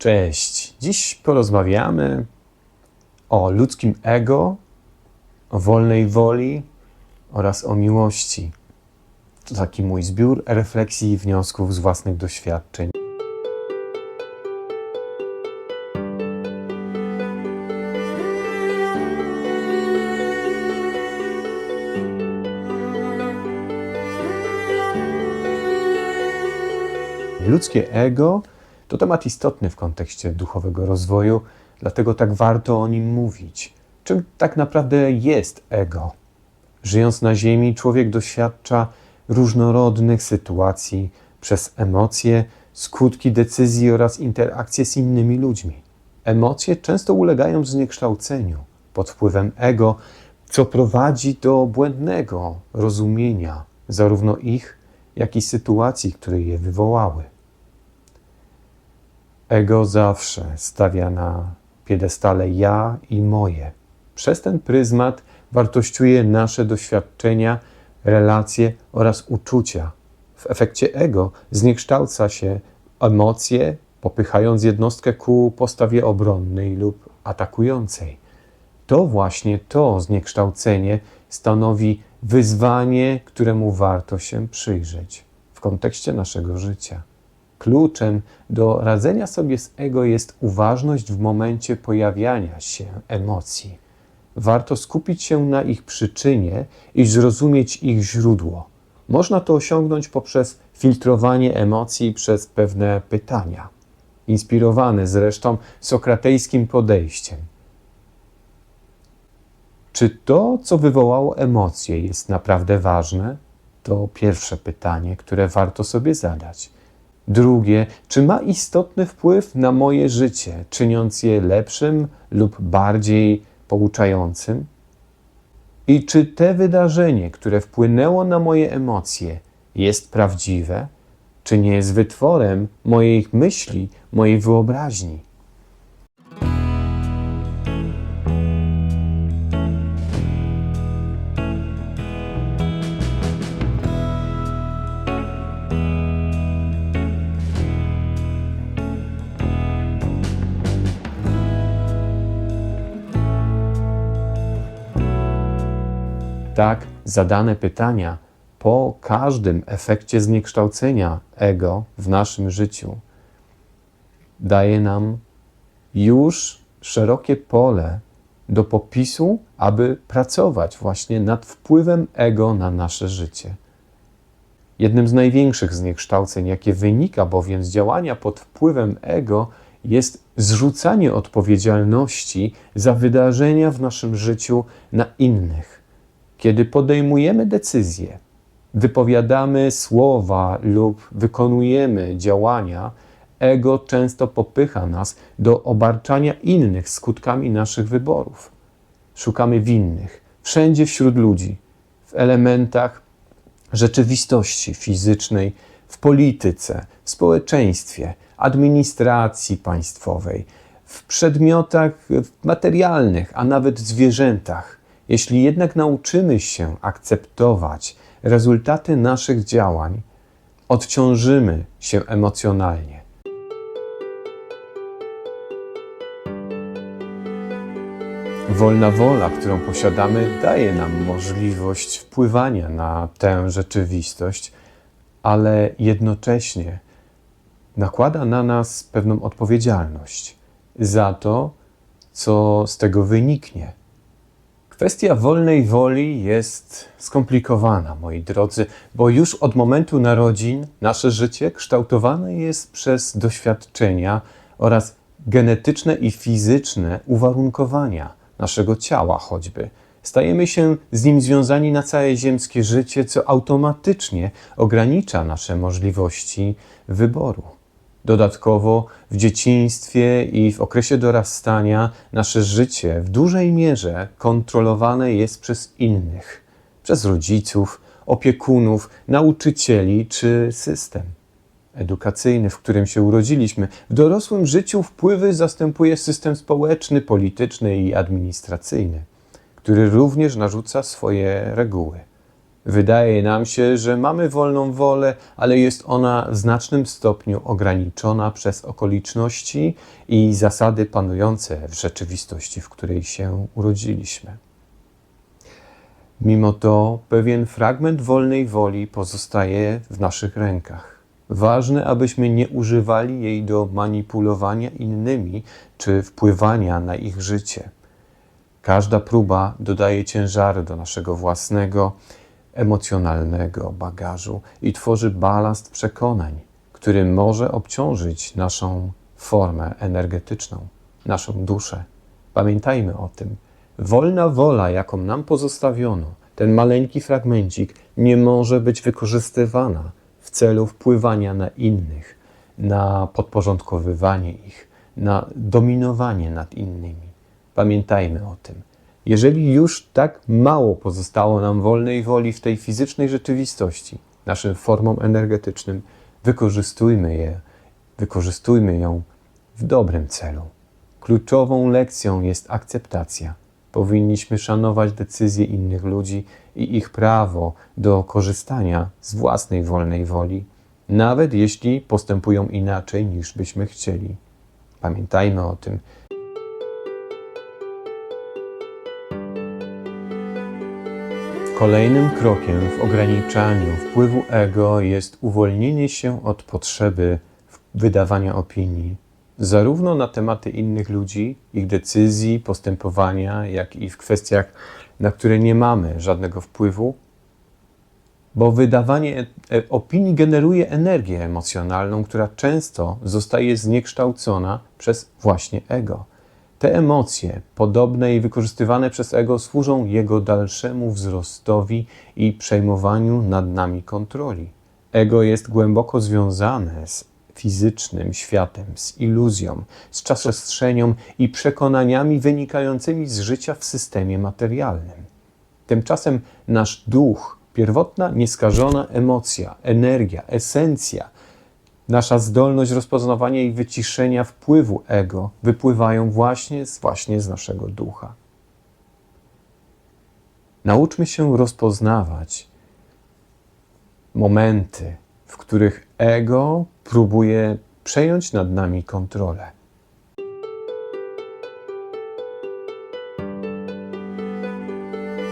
Cześć. Dziś porozmawiamy o ludzkim ego, o wolnej woli oraz o miłości. To taki mój zbiór refleksji i wniosków z własnych doświadczeń. Ludzkie ego to temat istotny w kontekście duchowego rozwoju, dlatego tak warto o nim mówić. Czym tak naprawdę jest ego? Żyjąc na Ziemi, człowiek doświadcza różnorodnych sytuacji przez emocje, skutki decyzji oraz interakcje z innymi ludźmi. Emocje często ulegają zniekształceniu pod wpływem ego, co prowadzi do błędnego rozumienia zarówno ich, jak i sytuacji, które je wywołały. Ego zawsze stawia na piedestale ja i moje. Przez ten pryzmat wartościuje nasze doświadczenia, relacje oraz uczucia. W efekcie ego zniekształca się emocje, popychając jednostkę ku postawie obronnej lub atakującej. To właśnie to zniekształcenie stanowi wyzwanie, któremu warto się przyjrzeć w kontekście naszego życia. Kluczem do radzenia sobie z ego jest uważność w momencie pojawiania się emocji. Warto skupić się na ich przyczynie i zrozumieć ich źródło. Można to osiągnąć poprzez filtrowanie emocji przez pewne pytania, inspirowane zresztą sokratejskim podejściem. Czy to, co wywołało emocje, jest naprawdę ważne? To pierwsze pytanie, które warto sobie zadać. Drugie, czy ma istotny wpływ na moje życie, czyniąc je lepszym lub bardziej pouczającym? I czy te wydarzenie, które wpłynęło na moje emocje, jest prawdziwe, czy nie jest wytworem moich myśli, mojej wyobraźni? Tak, zadane pytania po każdym efekcie zniekształcenia ego w naszym życiu daje nam już szerokie pole do popisu, aby pracować właśnie nad wpływem ego na nasze życie. Jednym z największych zniekształceń, jakie wynika bowiem z działania pod wpływem ego, jest zrzucanie odpowiedzialności za wydarzenia w naszym życiu na innych. Kiedy podejmujemy decyzje, wypowiadamy słowa lub wykonujemy działania, ego często popycha nas do obarczania innych skutkami naszych wyborów. Szukamy winnych wszędzie wśród ludzi, w elementach rzeczywistości fizycznej, w polityce, w społeczeństwie, administracji państwowej, w przedmiotach materialnych, a nawet zwierzętach. Jeśli jednak nauczymy się akceptować rezultaty naszych działań, odciążymy się emocjonalnie. Wolna wola, którą posiadamy, daje nam możliwość wpływania na tę rzeczywistość, ale jednocześnie nakłada na nas pewną odpowiedzialność za to, co z tego wyniknie. Kwestia wolnej woli jest skomplikowana, moi drodzy, bo już od momentu narodzin nasze życie kształtowane jest przez doświadczenia oraz genetyczne i fizyczne uwarunkowania naszego ciała, choćby. Stajemy się z nim związani na całe ziemskie życie, co automatycznie ogranicza nasze możliwości wyboru. Dodatkowo w dzieciństwie i w okresie dorastania nasze życie w dużej mierze kontrolowane jest przez innych, przez rodziców, opiekunów, nauczycieli czy system edukacyjny, w którym się urodziliśmy. W dorosłym życiu wpływy zastępuje system społeczny, polityczny i administracyjny, który również narzuca swoje reguły. Wydaje nam się, że mamy wolną wolę, ale jest ona w znacznym stopniu ograniczona przez okoliczności i zasady panujące w rzeczywistości, w której się urodziliśmy. Mimo to pewien fragment wolnej woli pozostaje w naszych rękach. Ważne, abyśmy nie używali jej do manipulowania innymi czy wpływania na ich życie. Każda próba dodaje ciężary do naszego własnego emocjonalnego bagażu i tworzy balast przekonań, który może obciążyć naszą formę energetyczną, naszą duszę. Pamiętajmy o tym. Wolna wola, jaką nam pozostawiono, ten maleńki fragmencik, nie może być wykorzystywana w celu wpływania na innych, na podporządkowywanie ich, na dominowanie nad innymi. Pamiętajmy o tym. Jeżeli już tak mało pozostało nam wolnej woli w tej fizycznej rzeczywistości, naszym formom energetycznym, wykorzystujmy je, wykorzystujmy ją w dobrym celu. Kluczową lekcją jest akceptacja. Powinniśmy szanować decyzje innych ludzi i ich prawo do korzystania z własnej wolnej woli, nawet jeśli postępują inaczej niż byśmy chcieli. Pamiętajmy o tym. Kolejnym krokiem w ograniczaniu wpływu ego jest uwolnienie się od potrzeby wydawania opinii, zarówno na tematy innych ludzi, ich decyzji, postępowania, jak i w kwestiach, na które nie mamy żadnego wpływu, bo wydawanie e- opinii generuje energię emocjonalną, która często zostaje zniekształcona przez właśnie ego. Te emocje, podobne i wykorzystywane przez ego, służą jego dalszemu wzrostowi i przejmowaniu nad nami kontroli. Ego jest głęboko związane z fizycznym światem, z iluzją, z czasoprzestrzenią i przekonaniami wynikającymi z życia w systemie materialnym. Tymczasem nasz duch, pierwotna, nieskażona emocja, energia, esencja, nasza zdolność rozpoznawania i wyciszenia wpływu ego wypływają właśnie właśnie z naszego ducha. Nauczmy się rozpoznawać momenty, w których ego próbuje przejąć nad nami kontrolę.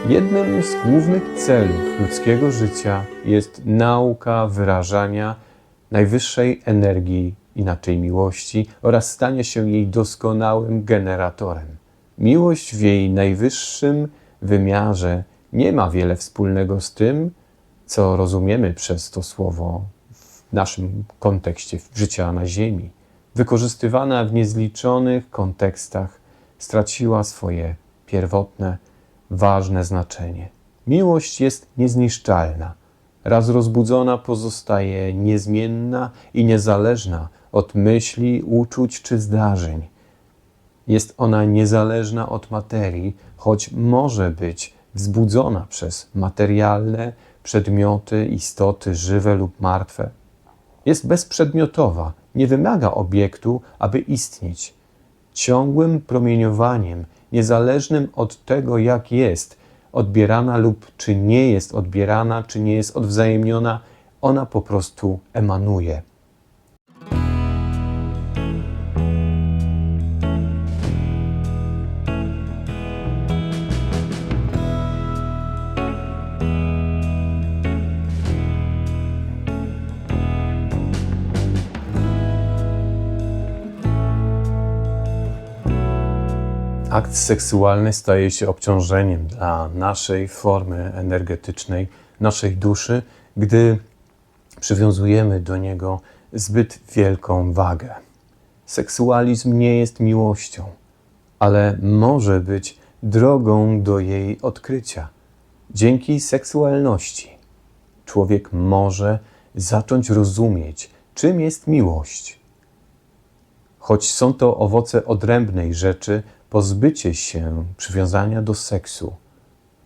Jednym z głównych celów ludzkiego życia jest nauka wyrażania najwyższej energii, inaczej miłości, oraz stanie się jej doskonałym generatorem. Miłość w jej najwyższym wymiarze nie ma wiele wspólnego z tym, co rozumiemy przez to słowo w naszym kontekście życia na Ziemi. Wykorzystywana w niezliczonych kontekstach, straciła swoje pierwotne, ważne znaczenie. Miłość jest niezniszczalna raz rozbudzona, pozostaje niezmienna i niezależna od myśli, uczuć czy zdarzeń. Jest ona niezależna od materii, choć może być wzbudzona przez materialne przedmioty, istoty żywe lub martwe. Jest bezprzedmiotowa, nie wymaga obiektu, aby istnieć. Ciągłym promieniowaniem, niezależnym od tego, jak jest, odbierana lub czy nie jest odbierana, czy nie jest odwzajemniona, ona po prostu emanuje. Akt seksualny staje się obciążeniem dla naszej formy energetycznej, naszej duszy, gdy przywiązujemy do niego zbyt wielką wagę. Seksualizm nie jest miłością, ale może być drogą do jej odkrycia. Dzięki seksualności człowiek może zacząć rozumieć, czym jest miłość. Choć są to owoce odrębnej rzeczy, pozbycie się przywiązania do seksu,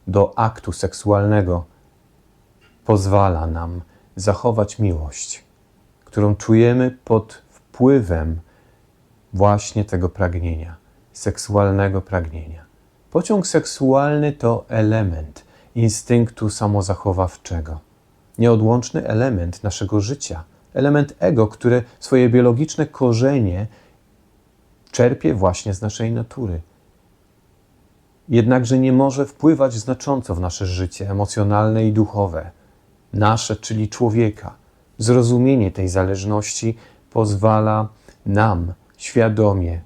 do aktu seksualnego, pozwala nam zachować miłość, którą czujemy pod wpływem właśnie tego pragnienia, seksualnego pragnienia. Pociąg seksualny to element, instynktu samozachowawczego. Nieodłączny element naszego życia, element ego, które swoje biologiczne korzenie czerpie właśnie z naszej natury. Jednakże nie może wpływać znacząco w nasze życie emocjonalne i duchowe. Nasze, czyli człowieka. Zrozumienie tej zależności pozwala nam świadomie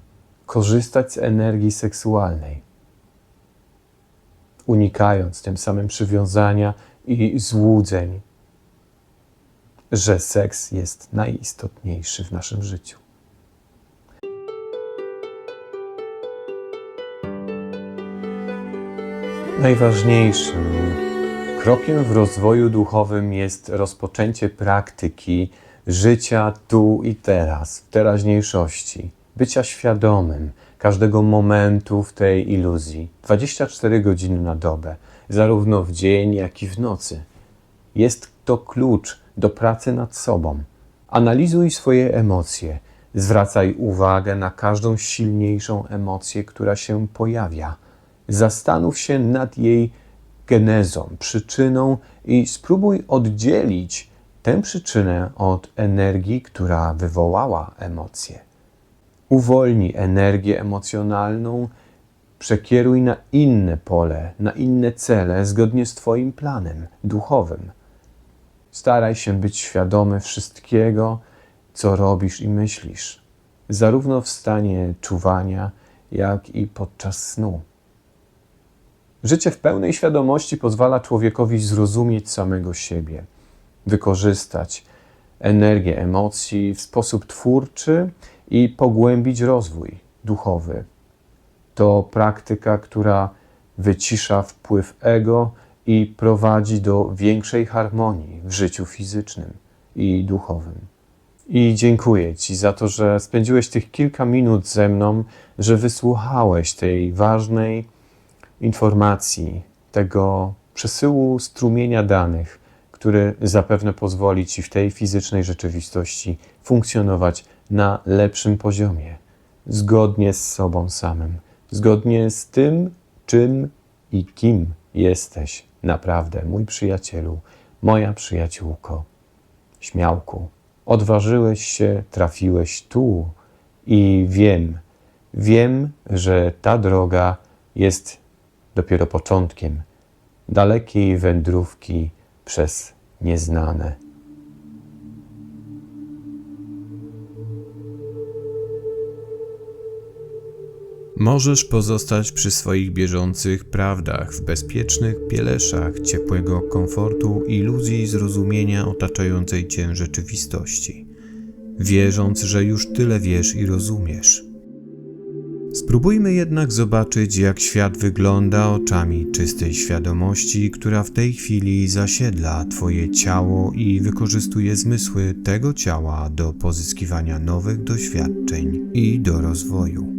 korzystać z energii seksualnej, unikając tym samym przywiązania i złudzeń, że seks jest najistotniejszy w naszym życiu. Najważniejszym krokiem w rozwoju duchowym jest rozpoczęcie praktyki życia tu i teraz, w teraźniejszości, bycia świadomym każdego momentu w tej iluzji, 24 godziny na dobę, zarówno w dzień, jak i w nocy. Jest to klucz do pracy nad sobą. Analizuj swoje emocje, zwracaj uwagę na każdą silniejszą emocję, która się pojawia. Zastanów się nad jej genezą, przyczyną i spróbuj oddzielić tę przyczynę od energii, która wywołała emocję. Uwolnij energię emocjonalną, przekieruj na inne pole, na inne cele, zgodnie z Twoim planem duchowym. Staraj się być świadomy wszystkiego, co robisz i myślisz, zarówno w stanie czuwania, jak i podczas snu. Życie w pełnej świadomości pozwala człowiekowi zrozumieć samego siebie, wykorzystać energię emocji w sposób twórczy i pogłębić rozwój duchowy. To praktyka, która wycisza wpływ ego i prowadzi do większej harmonii w życiu fizycznym i duchowym. I dziękuję Ci za to, że spędziłeś tych kilka minut ze mną, że wysłuchałeś tej ważnej informacji, tego przesyłu strumienia danych, który zapewne pozwoli Ci w tej fizycznej rzeczywistości funkcjonować na lepszym poziomie, zgodnie z sobą samym, zgodnie z tym, czym i kim jesteś naprawdę, mój przyjacielu, moja przyjaciółko. Śmiałku, odważyłeś się, trafiłeś tu i wiem, wiem, że ta droga jest dopiero początkiem dalekiej wędrówki przez nieznane. Możesz pozostać przy swoich bieżących prawdach, w bezpiecznych pieleszach ciepłego komfortu, iluzji zrozumienia otaczającej cię rzeczywistości, wierząc, że już tyle wiesz i rozumiesz. Spróbujmy jednak zobaczyć, jak świat wygląda oczami czystej świadomości, która w tej chwili zasiedla Twoje ciało i wykorzystuje zmysły tego ciała do pozyskiwania nowych doświadczeń i do rozwoju.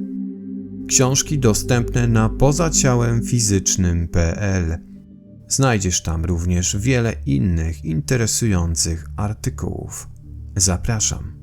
Książki dostępne na pozaciałemfizycznym.pl. Znajdziesz tam również wiele innych interesujących artykułów. Zapraszam.